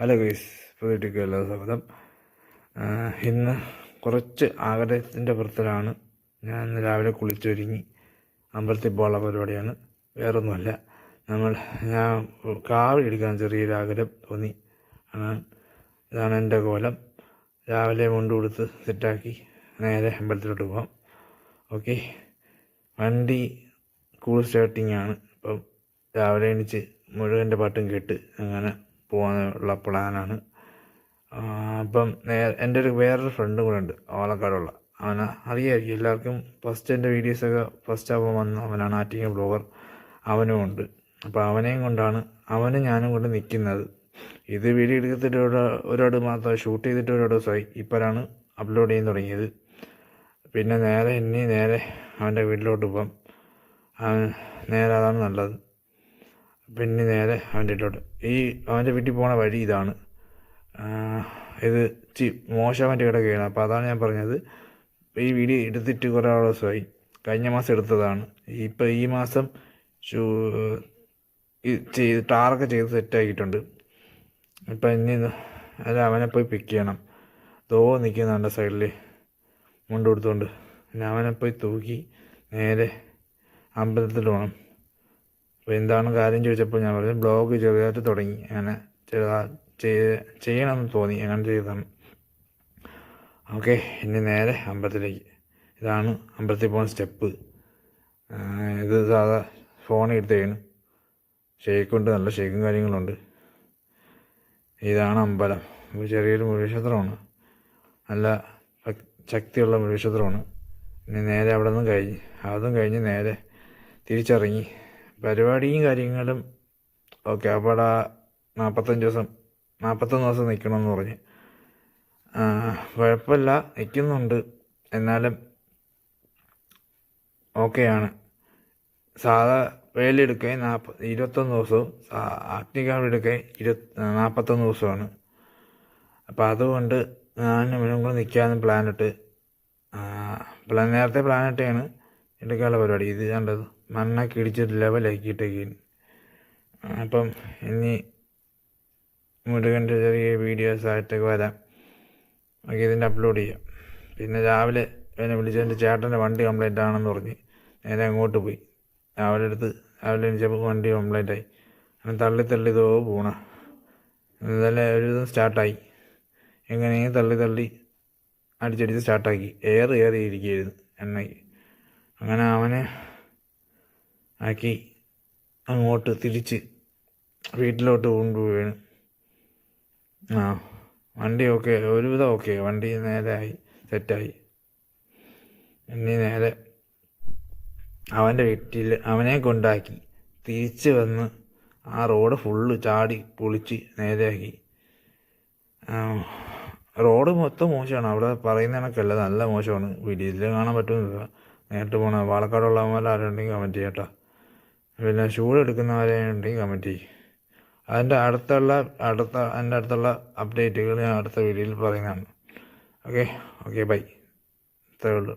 Hello guys പുതിയട്ടിക്ക് എല്ലാ സ്വാഗതം. ഇന്ന് കുറച്ച് ആഗ്രഹത്തിന്റെ പുറത്തിലാണ്. ഞാൻ ഇന്ന് രാവിലെ കുളിച്ചൊരുങ്ങി. അമ്പലത്തിൽ പോകാനുള്ള പരിപാടിയാണ്. വേറൊന്നുമല്ല. നമ്മൾ ഞാൻ കാവി എടുക്കാൻ ചെറിയൊരു ആഗ്രഹം തോന്നി. ആണ് ഇതാണ് എന്റെ കോലം. രാവിലെ മുണ്ട് കൊടുത്ത് സെറ്റാക്കി നേരെ അമ്പലത്തിലോട്ട് പോകാം ഓക്കെ. വണ്ടി കൂൾ സ്റ്റാർട്ടിങ് ആണ് ഇപ്പം രാവിലെ എണീച്ച് മുഴുവന്റെ പാട്ടും കേട്ട് അങ്ങനെ പോകാനുള്ള പ്ലാനാണ്. അപ്പം നേ എന്റെ ഒരു വേറൊരു ഫ്രണ്ടും കൂടെ ഉണ്ട് ഓലക്കാടുള്ള. അവനെ അറിയായിരിക്കും എല്ലാവർക്കും ഫസ്റ്റ് എന്റെ വീഡിയോസൊക്കെ ഫസ്റ്റ് ആവുമ്പോൾ വന്ന അവനാണ് ആറ്റിങ്ങ ബ്ലോഗർ അവനും ഉണ്ട്. അപ്പോൾ അവനെയും കൊണ്ടാണ് അവനും ഞാനും കൊണ്ട് നിൽക്കുന്നത് ഇത് വീഡിയോ എടുത്തിട്ട് ഒരു ഒരാട് മാത്രം ഷൂട്ട് ചെയ്തിട്ട് ഒരു ദിവസമായി ഇപ്പോഴാണ് അപ്ലോഡ് ചെയ്യാൻ തുടങ്ങിയത്. പിന്നെ നേരെ ഇനി നേരെ അവന്റെ വീട്ടിലോട്ട് പോകാം അവൻ നേരെ അതാണ് നല്ലത്. പിന്നെ നേരെ അവന്റെ വീട്ടിലോട്ട് ഈ അവന്റെ വീട്ടിൽ പോണ വഴി ഇതാണ്. ഇത് ചി മോശമായിട്ട് കിടക്കുകയാണ് അപ്പോൾ അതാണ് ഞാൻ പറഞ്ഞത്. ഈ വീഡിയോ എടുത്തിട്ട് കുറേ ദിവസമായി കഴിഞ്ഞ മാസം എടുത്തതാണ്. ഇപ്പോൾ ഈ മാസം ഷൂ ചെയ്ത് ടാറൊക്കെ ചെയ്ത് സെറ്റാക്കിയിട്ടുണ്ട്. ഇപ്പം ഇനി അല്ല അവനെ പോയി പിക്ക് ചെയ്യണം. ദോ നിൽക്കുന്നുണ്ട് സൈഡിൽ മുണ്ട് കൊടുത്തുകൊണ്ട് പിന്നെ അവനെ പോയി തൂക്കി നേരെ അമ്പലത്തിൽ പോകണം അപ്പോൾ എന്താണ് കാര്യം ചോദിച്ചപ്പോൾ ഞാൻ പറഞ്ഞു ബ്ലോഗ് ചെറുതായിട്ട് തുടങ്ങി. അങ്ങനെ ചെറുതാ ചെയ്യ- ചെയ്യണമെന്ന് തോന്നി. അങ്ങനെ ചെയ്തതാണ്. ഓക്കെ ഇനി നേരെ അമ്പലത്തിലേക്ക്. ഇതാണ് അമ്പലത്തിൽ പോകുന്ന സ്റ്റെപ്പ്. ഇത് സാധാ ഫോൺ എടുത്തേണ് ഷേക്കുണ്ട് നല്ല ഷേക്കും കാര്യങ്ങളുണ്ട്. ഇതാണ് അമ്പലം. ചെറിയൊരു മുഴുക്ഷേത്രമാണ് നല്ല ശക്തിയുള്ള മുഴുക്ഷേത്രമാണ് ഇനി നേരെ അവിടെ നിന്ന് കഴിഞ്ഞ് അതും കഴിഞ്ഞ് നേരെ തിരിച്ചിറങ്ങി. പരിപാടിയും കാര്യങ്ങളും ഓക്കെ അപ്പോൾ അവിടെ നാൽപ്പത്തഞ്ച് ദിവസം നാൽപ്പത്തൊന്ന് ദിവസം നിൽക്കണമെന്ന് പറഞ്ഞ്. ആ, കുഴപ്പമില്ല നിൽക്കുന്നുണ്ട് എന്നാലും ഓക്കെയാണ്. സാധാ വേലെടുക്കാൻ നാൽപ്പ ഇരുപത്തൊന്ന് ദിവസവും അഗ്നികാവെടുക്കാൻ ഇരുപത്തി നാൽപ്പത്തൊന്ന് ദിവസമാണ്. അപ്പോൾ അതുകൊണ്ട് ഞാൻ ഇവനും കൂടെ നിൽക്കാമെന്ന് പ്ലാനിട്ട് പ്ലാൻ നേരത്തെ പ്ലാനിട്ടാണ് എടുക്കാനുള്ള പരിപാടി? ഇത് കണ്ടത് മണ്ണൊക്കെ ഇടിച്ചിട്ട് ലെവലാക്കിയിട്ടൊക്കെയാണ് അപ്പം ഇനി മുരുകന്റെ ചെറിയ വീഡിയോസ് ആയിട്ടൊക്കെ വരാം. ഓക്കെ ഇതിന്റെ അപ്ലോഡ് ചെയ്യാം. പിന്നെ രാവിലെ എന്നെ വിളിച്ചു എന്റെ ചേട്ടന്റെ വണ്ടി കംപ്ലൈന്റ് ആണെന്ന് പറഞ്ഞ് നേരെ അങ്ങോട്ട് പോയി. രാവിലെ എടുത്ത് രാവിലെ എണീച്ചപ്പോൾ വണ്ടി കംപ്ലൈന്റ് ആയി. അങ്ങനെ തള്ളി തള്ളി ഇതോ പോണ. ഇന്നലെ ഒരു ദിവസം സ്റ്റാർട്ടായി എങ്ങനെയും തള്ളി തള്ളി അടിച്ചടിച്ച് സ്റ്റാർട്ടാക്കി എയർ കയറി ഇരിക്കുകയായിരുന്നു എണ്ണയ്ക്ക്. അങ്ങനെ അവനെ ആക്കി അങ്ങോട്ട് തിരിച്ച് വീട്ടിലോട്ട് കൊണ്ടുപോവുകയാണ്. ആ വണ്ടി ഓക്കെ ഒരുവിധം ഓക്കെ വണ്ടി നേരെ ആയി സെറ്റായി ഇനി നേരെ അവന്റെ വീട്ടിൽ അവനെ കൊണ്ടാക്കി തിരിച്ച് വന്ന് ആ റോഡ് ഫുള്ള് ചാടി പൊളിച്ച് നേരെയാക്കി. റോഡ് മൊത്തം മോശമാണ്. അവിടെ പറയുന്ന കണക്കല്ല നല്ല മോശമാണ്. വീഡിയോയിൽ കാണാൻ പറ്റുന്നില്ല. നേരിട്ട് പോകണം പാലക്കാടുള്ളവന്മാർ ആരുണ്ടെങ്കിൽ കമന്റ് ചെയ്യട്ടോ പിന്നെ ഷൂ എടുക്കുന്നവരെ ഉണ്ടെങ്കിൽ കമന്റ് ചെയ്യും. അതിന്റെ അടുത്തുള്ള അടുത്ത അതിന്റെ അടുത്തുള്ള അപ്ഡേറ്റുകൾ ഞാൻ അടുത്ത വീഡിയോയിൽ പറയുന്നതാണ്. ഓക്കെ ഓക്കെ ബൈ ഇത്രയേ ഉള്ളൂ.